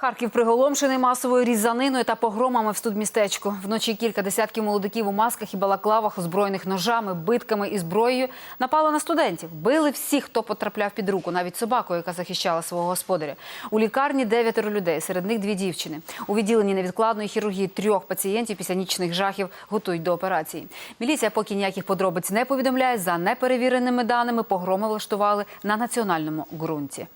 Харків приголомшений масовою різаниною та погромами в студмістечку. Вночі кілька десятків молодиків у масках і балаклавах, озброєних ножами, битками і зброєю, напали на студентів. Били всіх, хто потрапляв під руку, навіть собаку, яка захищала свого господаря. У лікарні дев'ятеро людей, серед них дві дівчини. У відділенні невідкладної хірургії трьох пацієнтів після нічних жахів готують до операції. Міліція поки ніяких подробиць не повідомляє. За неперевіреними даними погроми влаштували на національному ґрунті.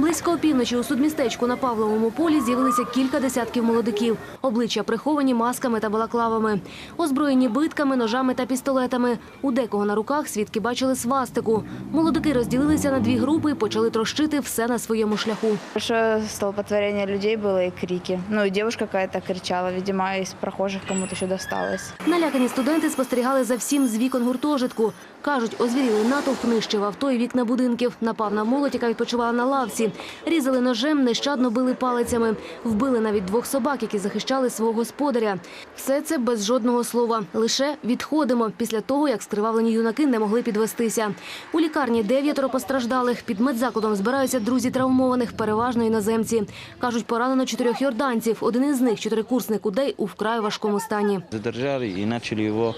Близько опівночі у судмістечку на Павловому полі з'явилися кілька десятків молодиків. Обличчя приховані масками та балаклавами. Озброєні битками, ножами та пістолетами. У декого на руках свідки бачили свастику. Молодики розділилися на дві групи і почали трощити все на своєму шляху. Большое столпотворение людей было и крики. Ну и девушка какая-то кричала, видимо, из прохожих кому-то еще досталось. Налякані студенти спостерігали за всім з вікон гуртожитку. Кажуть, озвірілий натовп нищив авто і вікна будинків. Напав на молодь, яка відпочивала на лавці. Різали ножем, нещадно били палицями. Вбили навіть двох собак, які захищали свого господаря. Все це без жодного слова. Лише відходимо після того, як скривавлені юнаки не могли підвестися. У лікарні дев'ятеро постраждалих. Під медзакладом збираються друзі травмованих, переважно іноземці. Кажуть, поранено чотирьох йорданців. Один із них, чотирикурсник Удей, у вкрай важкому стані. Задержали и начали его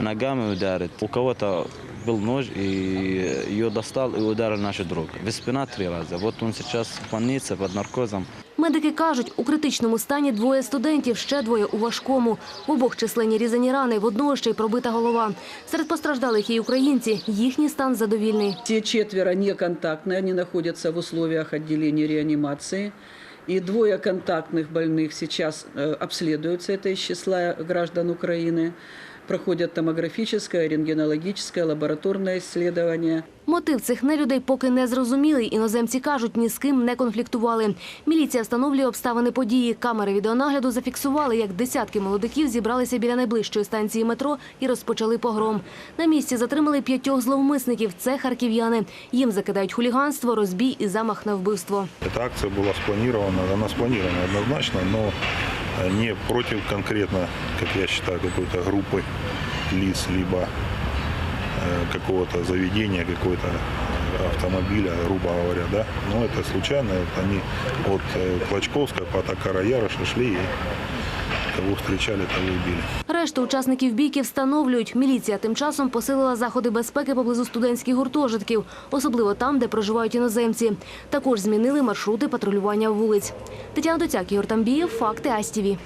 ногами ударить. У кого-то был нож, и ее достал и ударил нашу друга. В спина три раза. Вот он сейчас в больнице под наркозом. Медики кажуть, у критичному стані двоє студентів, ще двоє у важкому. В обох численні різані рани, в одного ще й пробита голова. Серед постраждалих є й українці. Їхній стан задовільний. Те четверо неконтактные, они находятся в условиях отделения реанимации. И двое контактных больных сейчас э, обследуются, это из числа граждан Украины. Проходят томографическое, рентгенологическое, лабораторное исследование. Мотив цих нелюдей поки не зрозумілий. Іноземці кажуть, ні з ким не конфліктували. Міліція встановлює обставини події. Камери відеонагляду зафіксували, як десятки молодиків зібралися біля найближчої станції метро і розпочали погром. На місці затримали п'ятьох зловмисників. Це харків'яни. Їм закидають хуліганство, розбій і замах на вбивство. Эта акция была спланирована, она спланирована однозначно, но не против конкретно, как я считаю, какой-то группы лиц, либо э, какого-то заведения, какой-то автомобиля, грубо говоря, да. Но это случайно, вот они от э, Клочковска по Такара-Яроша шли и кого встречали, того і били. Решту учасників бійки встановлюють. Міліція тим часом посилила заходи безпеки поблизу студентських гуртожитків, особливо там, де проживають іноземці. Також змінили маршрути патрулювання вулиць. Тетяна Доцяк, Ігор Тамбієв, Факти Астіві.